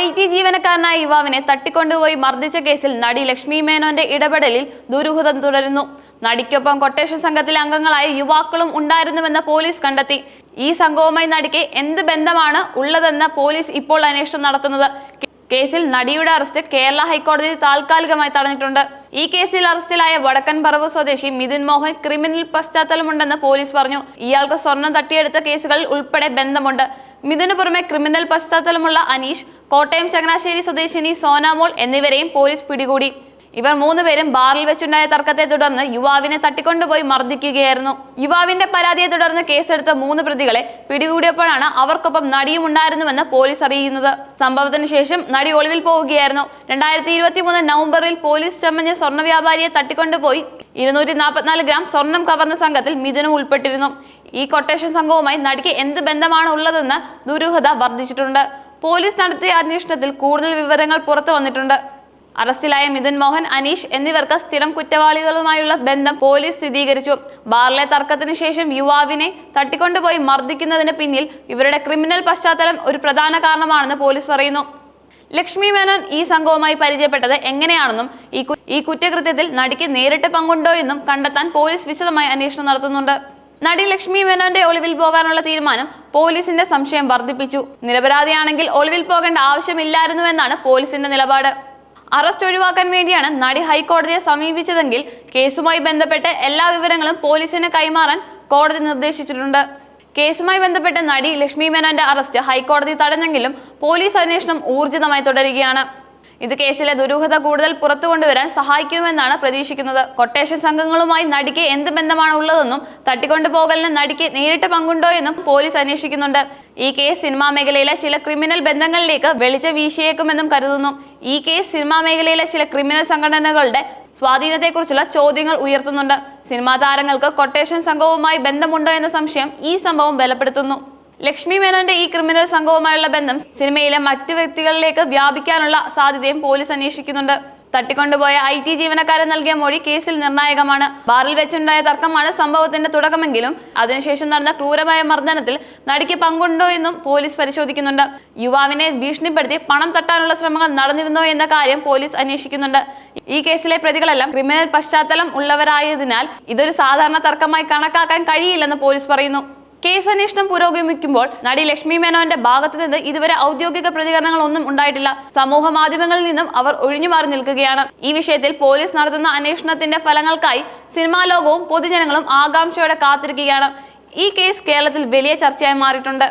I T ജീവനക്കാരനായ യുവാവിനെ തട്ടിക്കൊണ്ടുപോയി മർദ്ദിച്ച കേസിൽ നടി ലക്ഷ്മി മേനോന്റെ ഇടപെടലിൽ ദുരൂഹതം തുടരുന്നു. നടിക്കൊപ്പം കൊട്ടേഷൻ സംഘത്തിലെ അംഗങ്ങളായ യുവാക്കളും ഉണ്ടായിരുന്നുവെന്ന് പോലീസ് കണ്ടെത്തി. ഈ സംഘവുമായി നടിക്ക് എന്ത് ബന്ധമാണ് ഉള്ളതെന്ന് പോലീസ് ഇപ്പോൾ അന്വേഷണം നടത്തുന്നത്. കേസിൽ നടിയുടെ അറസ്റ്റ് കേരള ഹൈക്കോടതി താൽക്കാലികമായി തടഞ്ഞിട്ടുണ്ട്. ഈ കേസിൽ അറസ്റ്റിലായ വടക്കൻ പറവ് സ്വദേശി മിഥുൻ മോഹൻ ക്രിമിനൽ പശ്ചാത്തലമുണ്ടെന്ന് പോലീസ് പറഞ്ഞു. ഇയാൾക്ക് സ്വർണം തട്ടിയെടുത്ത കേസുകളിൽ ഉൾപ്പെടെ ബന്ധമുണ്ട്. മിഥുന് പുറമെ ക്രിമിനൽ പശ്ചാത്തലമുള്ള അനീഷ് കോട്ടയം ചങ്ങനാശ്ശേരി സ്വദേശിനി സോനാമോൾ എന്നിവരെയും പോലീസ് പിടികൂടി. ഇവർ മൂന്നുപേരും ബാറിൽ വെച്ചുണ്ടായ തർക്കത്തെ തുടർന്ന് യുവാവിനെ തട്ടിക്കൊണ്ടുപോയി മർദ്ദിക്കുകയായിരുന്നു. യുവാവിന്റെ പരാതിയെ തുടർന്ന് കേസെടുത്ത മൂന്ന് പ്രതികളെ പിടികൂടിയപ്പോഴാണ് അവർക്കൊപ്പം നടിയും ഉണ്ടായിരുന്നുവെന്ന് പോലീസ് അറിയുന്നത് സംഭവത്തിന് ശേഷം നടി ഒളിവിൽ പോവുകയായിരുന്നു. രണ്ടായിരത്തി ഇരുപത്തി മൂന്ന് നവംബറിൽ പോലീസ് ചമഞ്ഞ സ്വർണ വ്യാപാരിയെ തട്ടിക്കൊണ്ടുപോയി ഇരുന്നൂറ്റി നാൽപ്പത്തിനാല് ഗ്രാം സ്വർണം കവർന്ന സംഘത്തിൽ മിഥുനും ഉൾപ്പെട്ടിരുന്നു. ഈ കൊട്ടേഷൻ സംഘവുമായി നടിക്ക് എന്ത് ബന്ധമാണ് ഉള്ളതെന്ന് ദുരൂഹത വർദ്ധിച്ചിട്ടുണ്ട്. പോലീസ് നടത്തിയ അന്വേഷണത്തിൽ കൂടുതൽ വിവരങ്ങൾ പുറത്തു വന്നിട്ടുണ്ട്. അറസ്റ്റിലായ മിഥുൻ മോഹൻ അനീഷ് എന്നിവർക്ക് സ്ഥിരം കുറ്റവാളികളുമായുള്ള ബന്ധം പോലീസ് സ്ഥിരീകരിച്ചു. ബാറിലെ തർക്കത്തിന് ശേഷം യുവാവിനെ തട്ടിക്കൊണ്ടുപോയി മർദ്ദിക്കുന്നതിന് പിന്നിൽ ഇവരുടെ ക്രിമിനൽ പശ്ചാത്തലം ഒരു പ്രധാന കാരണമാണെന്ന് പോലീസ് പറയുന്നു. ലക്ഷ്മി മേനോൻ ഈ സംഘവുമായി പരിചയപ്പെട്ടത് എങ്ങനെയാണെന്നും ഈ ഈ കുറ്റകൃത്യത്തിൽ നടിക്ക് നേരിട്ട് പങ്കുണ്ടോ എന്നും കണ്ടെത്താൻ പോലീസ് വിശദമായി അന്വേഷണം നടത്തുന്നുണ്ട്. നടി ലക്ഷ്മി മേനോന്റെ ഒളിവിൽ പോകാനുള്ള തീരുമാനം പോലീസിന്റെ സംശയം വർദ്ധിപ്പിച്ചു. നിരപരാധിയാണെങ്കിൽ ഒളിവിൽ പോകേണ്ട ആവശ്യമില്ലായിരുന്നുവെന്നാണ് പോലീസിന്റെ നിലപാട്. അറസ്റ്റ് ഒഴിവാക്കാൻ വേണ്ടിയാണ് നടി ഹൈക്കോടതിയെ സമീപിച്ചതെങ്കിൽ കേസുമായി ബന്ധപ്പെട്ട് എല്ലാ വിവരങ്ങളും പോലീസിന് കൈമാറാൻ കോടതി നിർദ്ദേശിച്ചിട്ടുണ്ട്. കേസുമായി ബന്ധപ്പെട്ട് നടി ലക്ഷ്മി മേനോന്റെ അറസ്റ്റ് ഹൈക്കോടതി തടഞ്ഞെങ്കിലും പോലീസ് അന്വേഷണം ഊർജിതമായി തുടരുകയാണ്. ഇത് കേസിലെ ദുരൂഹത കൂടുതൽ പുറത്തു കൊണ്ടുവരാൻ സഹായിക്കുമെന്നാണ് പ്രതീക്ഷിക്കുന്നത്. കൊട്ടേഷൻ സംഘങ്ങളുമായി നടിക്ക് എന്ത് ബന്ധമാണ് ഉള്ളതെന്നും തട്ടിക്കൊണ്ടുപോകലിന് നടിക്ക് നേരിട്ട് പങ്കുണ്ടോ എന്നും പോലീസ് അന്വേഷിക്കുന്നുണ്ട്. ഈ കേസ് സിനിമാ മേഖലയിലെ ചില ക്രിമിനൽ ബന്ധങ്ങളിലേക്ക് വെളിച്ച വീശിയേക്കുമെന്നും കരുതുന്നു. ഈ കേസ് സിനിമാ മേഖലയിലെ ചില ക്രിമിനൽ സംഘടനകളുടെ സ്വാധീനത്തെക്കുറിച്ചുള്ള ചോദ്യങ്ങൾ ഉയർത്തുന്നുണ്ട്. സിനിമാ താരങ്ങൾക്ക് കൊട്ടേഷൻ സംഘവുമായി ബന്ധമുണ്ടോ എന്ന സംശയം ഈ സംഭവം ബലപ്പെടുത്തുന്നു. ലക്ഷ്മി മേനോന്റെ ഈ ക്രിമിനൽ സംഘവുമായുള്ള ബന്ധം സിനിമയിലെ മറ്റു വ്യക്തികളിലേക്ക് വ്യാപിക്കാനുള്ള സാധ്യതയും പോലീസ് അന്വേഷിക്കുന്നുണ്ട്. തട്ടിക്കൊണ്ടുപോയ ഐ ടി ജീവനക്കാരൻ നൽകിയ മൊഴി കേസിൽ നിർണായകമാണ്. ബാറിൽ വെച്ചുണ്ടായ തർക്കമാണ് സംഭവത്തിന്റെ തുടക്കമെങ്കിലും അതിനുശേഷം നടന്ന ക്രൂരമായ മർദ്ദനത്തിൽ നടിക്ക് പങ്കുണ്ടോ എന്നും പോലീസ് പരിശോധിക്കുന്നുണ്ട്. യുവാവിനെ ഭീഷണിപ്പെടുത്തി പണം തട്ടാനുള്ള ശ്രമങ്ങൾ നടന്നിരുന്നോ എന്ന കാര്യം പോലീസ് അന്വേഷിക്കുന്നുണ്ട്. ഈ കേസിലെ പ്രതികളെല്ലാം ക്രിമിനൽ പശ്ചാത്തലം ഉള്ളവരായതിനാൽ ഇതൊരു സാധാരണ തർക്കമായി കണക്കാക്കാൻ കഴിയില്ലെന്ന് പോലീസ് പറയുന്നു. കേസ് അന്വേഷണം പുരോഗമിക്കുമ്പോൾ നടി ലക്ഷ്മി മേനോന്റെ ഭാഗത്തു നിന്ന് ഇതുവരെ ഔദ്യോഗിക പ്രതികരണങ്ങൾ ഒന്നും ഉണ്ടായിട്ടില്ല. സമൂഹ മാധ്യമങ്ങളിൽ നിന്നും അവർ ഒഴിഞ്ഞു മാറി നിൽക്കുകയാണ്. ഈ വിഷയത്തിൽ പോലീസ് നടത്തുന്ന അന്വേഷണത്തിന്റെ ഫലങ്ങൾക്കായി സിനിമാ ലോകവും പൊതുജനങ്ങളും ആകാംക്ഷയോടെ കാത്തിരിക്കുകയാണ്. ഈ കേസ് കേരളത്തിൽ വലിയ ചർച്ചയായി മാറിയിട്ടുണ്ട്.